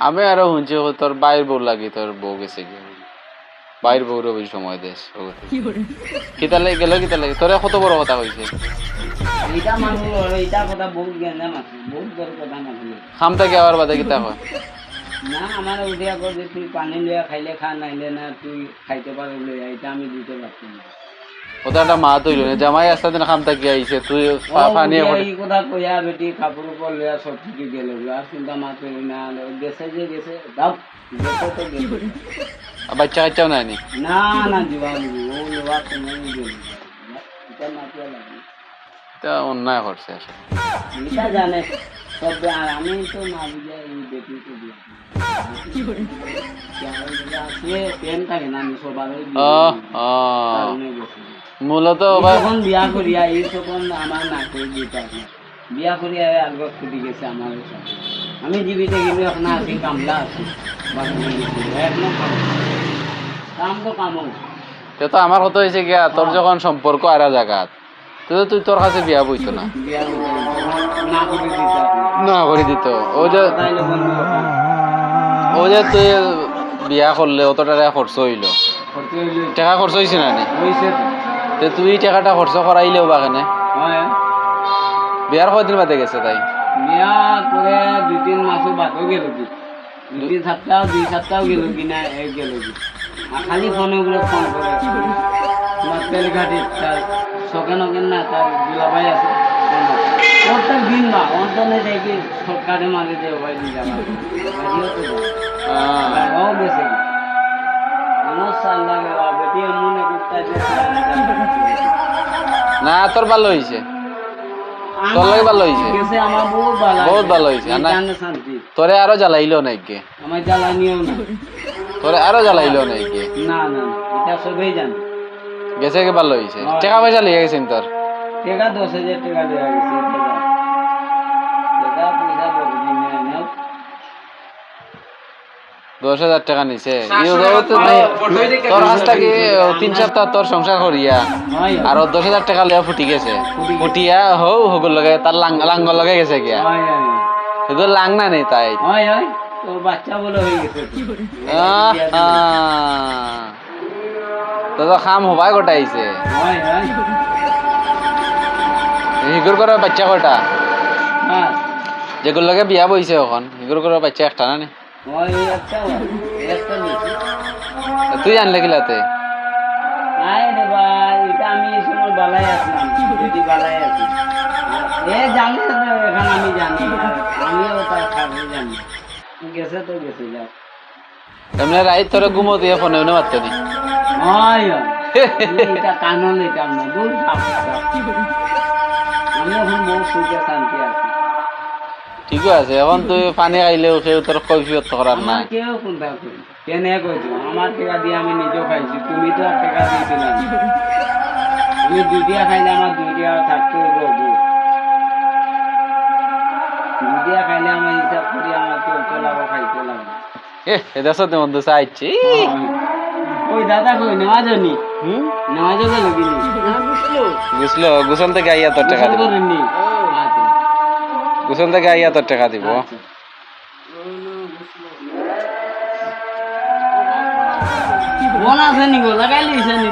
আমি আরও শুনছি তোর বাইর বউ লাগি তোর বউ গেছে গিয়ে। বাইর বউরে বেশি সময় দেশ কিতা লাগে গেল কিতা লাগে? তোরে কত বড় কথা হয়েছে খাম থেকে আবার বাদে কিতা হয় না আমার উঠিয়া কর যে তুই পানি লইয়া খাইলে খা নাইলে না তুই খাইতে পারো লইয়া এটা আমি দিতে পারছি না। ওটা একটা মা তৈল না জামাই আসতে দিন খাম থেকে আইছে তুই পানি এই কথা কইয়া বেটি কাপড় উপর লইয়া সব কিছু গেল আর চিন্তা মাত্র না গেছে যে গেছে দাও গেছে তো গেছে। বাচ্চা কাচ্চাও নাই নি? না না ও লোয়া গেল এটা মাতিয়া লাগে তা অন্যায় করছে এটা জানে সব আর আমি তো না বুঝে এই বেটি তো দিয়ে আসলে প্রেম থাকে না আমি সবার আহ, আহ। মূলত যখন বিয়া করিয়া এই তখন আমার না করে দিতে না বিয়া করিয়া আগত ফুটি গেছে আমার আমি জীবিত কিন্তু এখন আছি কামলা আছি। কাম। তো কামও তে তো আমার কথা হয়েছে গিয়া তোর যখন সম্পর্ক আর জায়গাত তো তুই তোর কাছে বিয়া বইতো না? না করে দিতে। ও যে ও যে তুই বিয়া করলে অত টাকা খরচ হইল টাকা খরচ হয়েছে না তো তে তুই টাকাটা খরচ করাইলেও বা কেনে? বিয়ার কয়দিন বাদে গেছে তাই? বিয়া করে দুই তিন মাসও বাদও গেল কি? দুই তিন সপ্তাহ দুই সপ্তাহ গেল কি না এক গেল কি? খালি ফোনে করে ফোন করে তোমার তেলঘাটি তার সকেন ওকেন না তার দুলাভাই আছে। প্রত্যেক দিন না অন্তনে দেখি সরকারে মারে যে ভাই দিন যাবা বাড়িও তো ও গেছে না তোর ভালো হয়েছে। তোর লাগে ভালো হয়েছে। বহুত ভালো হয়েছে, তোরে আরও জ্বালাইলো নাকি আমার তোরে আরও জ্বালাইলো নাকি না গেছে কি ভালো হয়েছে? টাকা পয়সা লিয়ে গেছেন তোর? টাকা দশ হাজার টাকা দেওয়া গেছে দশ হাজার টাকা নিছে। তোর কাছ থেকে তিন সপ্তাহ তোর সংসার করিয়া আর দশ হাজার টাকা লিয়া ফুটি গেছে। ফুটিয়া হৌ হগুর লগে তার লাং লগে গেছে গিয়া। হয় লাং না নেই তাই। তো খাম হবাই গোটাইছে। হিগুর করে বাচ্চা কটা যেগুলো লগে বিয়া বইছে এখন হিগুর করে বাচ্চা একটা না নি? তুই আনলে গিলাতে নাই রে ভাই এটা আমি এই সময় বালাই আসলাম যদি বালাই আছি। এ জানে এখন আমি জানি আমিও তার খাব জানি। গেছে তো গেছে যাও। এমনি রাইত তোরে ঘুমো দিয়ে ফোনে উনে মারতে নি হয়। এটা কানন এটা না দূর। আমি এখন বহু সুখে শান্তি আছি। ঠিকই আছে এখন তুই পানি খাইলেও কেউ তোর কৈফিয়ত করার নাই। কেউ কোনটা কেনে কইছো আমার টাকা দিয়ে আমি নিজেও খাইছি তুমি তো আর টাকা দিয়েছিলে আমি দুই দিয়া খাইলে আমার দুই দিয়া থাকতে হইব দুই দিয়া খাইলে আমার হিসাব করি আমার চলতে লাগবো খাইতে লাগবো এ এটা সত্যি বন্ধু চাইছি ওই দাদা কই নেওয়া যায়নি হুম নেওয়া যাবে নাকি বুঝলো গুসল থেকে আইয়া তোর টাকা দিব। গুসল থেকে আইয়া তোর টাকা দিব। নি নি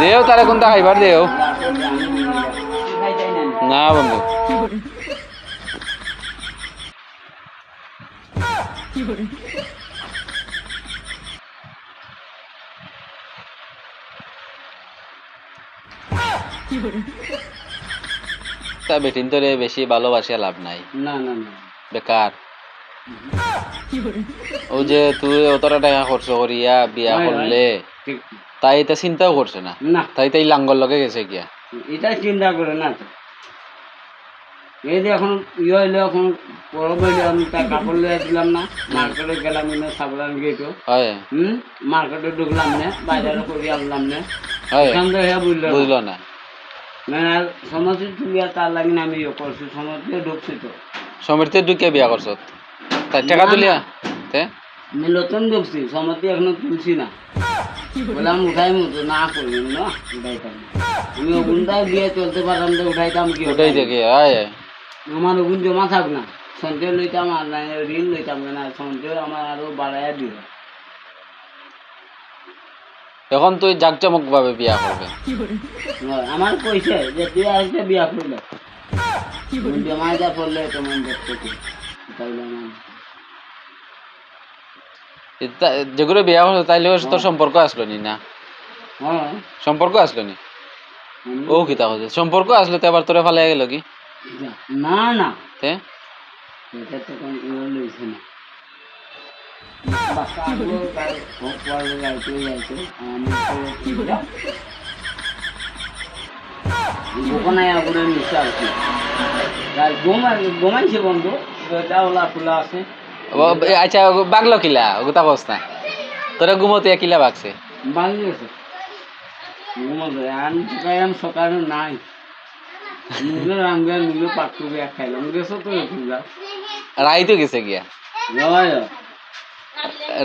দেও তারে কোনটা খাইবার দেও। খাই যাই না না তা বেটিন তোরে বেশি ভালোবাসিয়া লাভ নাই। না না না। বেকার। ও যে তুই অতটা টাকা খরচ করিয়া বিয়া। করলে তাই এটা চিন্তাও করছে না? না। তাই তাই লাঙ্গল লগে গেছে গিয়া। এটা চিন্তা করে না তো। এই যে এখন ইয়ে হইলে এখন পরব হইলে আমি তার কাপড় লিয়ে দিলাম না। মার্কেটে গেলাম না সাবধান গেটো হয়। হুম? মার্কেটে ঢুকলাম না বাজারে করে আনলাম না। হয়। বুঝলো না। সমস্ত তুলিয়া তার লাগে আমি ইয়ে করছি সমস্ত ঢুকছি তো। সমৃদ্ধি ঢুকে বিয়া করছ তাই টাকা তুলিয়া তে? আমি নতুন ঢুকছি সমস্ত এখনও তুলছি না। বললাম উঠাই মতো না করবেন না উঠাইতাম আমি ওগুনটাই দিয়ে চলতে পারলাম তো উঠাইতাম কি ওটাই দেখে আয় আয়। আমার ওগুন জমা থাক না সঞ্চয় লইতাম আর ঋণ লইতাম না সঞ্চয় আমার আরও বাড়াইয়া দিল এখন তুই জাকজমক ভাবে বিয়া করবে। আমার কইছে যে তুই আরেকটা বিয়া পড়লে তোমার দেখতে কি? যেগুলো বিয়া হলো তাইলে তোর সম্পর্ক আসলো নি না? হ্যাঁ। সম্পর্ক আসলো নি? ও কিতা হচ্ছে সম্পর্ক আসলো তো এবার তোরে ফালে গেল কি? না না। তে? এটা তো কোনো ইয়ে লইছে না। গোপনায় আগুনে মিশে আর কি গোমাইছে বন্ধু ওলা খোলা আছে আচ্ছা বাগলো কিলা না ঘুমোতে কিলা বাগছে গেছে আমি সকালে নাই খাইলাম। গেছো তো রাইতো গেছে গিয়া?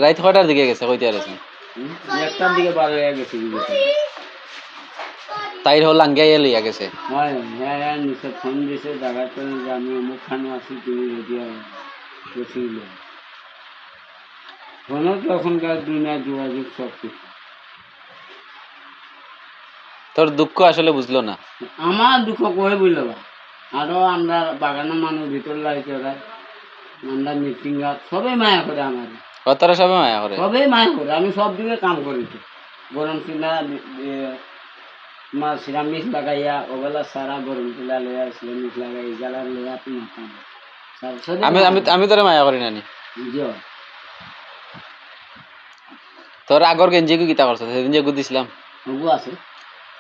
রাইত কয়টার দিকে গেছে? কইতে পারছি একটার দিকে বার হয়ে গেছে তাইর হল লাঙ্গিয়া লইয়া গেছে? হয় হ্যাঁ নিচে ফোন দিছে জায়গা করে যে আমি অমুক খানে আছি তুমি রেডি ফোনও তো এখনকার দুনিয়া যোগাযোগ সব কিছু। তোর দুঃখ আসলে বুঝলো না। আমার দুঃখ কয়ে বুঝলো বা? আরও আমরা বাগানের মানুষ ভিতর লাগছে ওরা আমরা মিটিং সবাই মায়া করে আমার তোরা সবে মায়া করে। সবাই মায়া করে আমি সব দিকে কাম করি তো। গরম চিলা তোমার সিরামিস লাগাইয়া ওবেলা সারা গরম চিলা লইয়া সিরামিস লাগাই জ্বালা লইয়া তোমার কাম আমি আমি আমি তোরে মায়া করি নানি। তোর আগর গেঞ্জি কি কিতা করছ? সেদিন যে দিছিলাম। হবু আছে।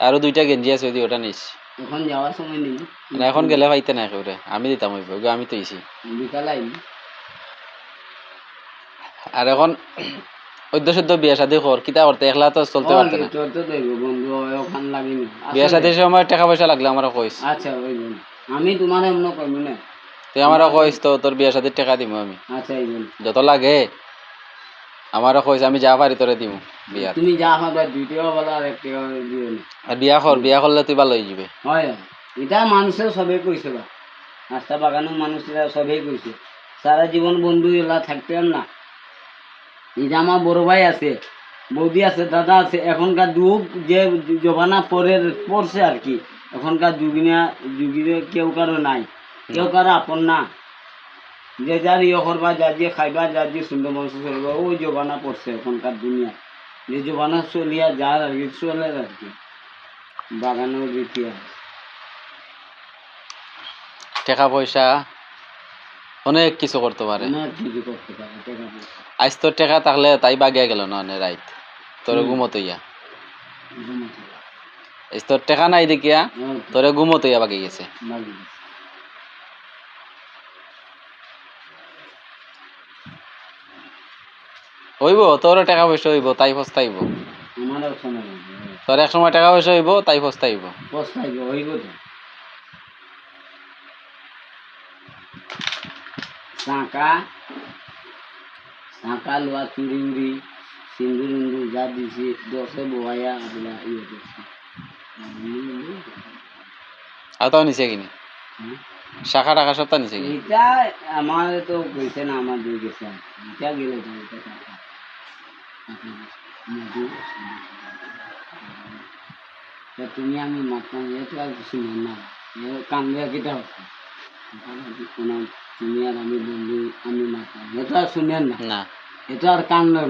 আরও দুইটা গেঞ্জি আছে ওই ওটা নিস। এখন যাওয়ার সময় নেই। না এখন গেলে পাইতে না একেবারে। আমি দিতাম ওগো আমি তো ইছি বিকাল আইনি আর এখন বিয়া শাদি কর কিতা করতে একলা তো চলতে পারতে না। তোর তো বন্ধু ওখান লাগিনি বিয়া শাদির সময় টাকা পয়সা লাগলে আমারও কইস আচ্ছা ওই আমি তোমার এমন না তুই কইস তো তোর বিয়া শাদির টাকা আমি। আচ্ছা যত লাগে আমারও কইস আমি যা পারি তোরে দিব বিয়ার তুমি যা আমার দুই টাকা বলা আর এক টাকা দিও আর বিয়া কর বিয়া করলে তুই ভালো হয়ে যাবে। হয় এটা মানুষের সবে কইছে বা। রাস্তা বাগানের মানুষেরা সবেই কইছে সারা জীবন বন্ধু এলা না। এটা আমার বড় ভাই আছে বৌদি আছে দাদা আছে এখনকার যুগ যে জমানা পরে পড়ছে আর কি এখনকার যুগিনা যুগিরে কেউ কারও নাই কেউ কারও আপন না। যে যার ইয়ে করবা যার যে খাইবা যার যে সুন্দর মানুষ চলবা ওই জমানা পড়ছে এখনকার দুনিয়া যে জমানা চলিয়া যার আর কি চলে আর কি। বাগানের আছে টাকা পয়সা অনেক কিছু করতে পারে। আজ তোর টাকা থাকলে তাই বাগিয়া গেল না অনেক রাইত। তোর। ঘুমতো ইয়া। আজ তোর টাকা নাই দেখিয়া হ্যাঁ, তোরে ঘুমতো ইয়া বাগি গেছে। হইব তোর টাকা পয়সা হইব তাই পস্তাইব। তোর এক সময় টাকা পয়সা হইব তাই পস্তাইব। পস্তাইব হইব শাঁকা শাঁকা লোয়া চুরি উড়ি সিন্দুর ইন্দুর যা দিছি দশে বহাইয়া আপনার ইয়ে করছি আর তাও নিচে কিনি হুম। শাখা টাকা সব তা নিচে কিনি এটা আমার তো গেছে না আমার দিয়ে গেছে এটা গেলে তো এটা টাকা মধু তা তুমি আমি মাতলাম এটা আর কিছু নেই না কান্দে কেটা হচ্ছে কোনো তুমি আর আমি বন্ধু আমি মাতলাম এটা আর শুনেন না না এটা আর কান্দার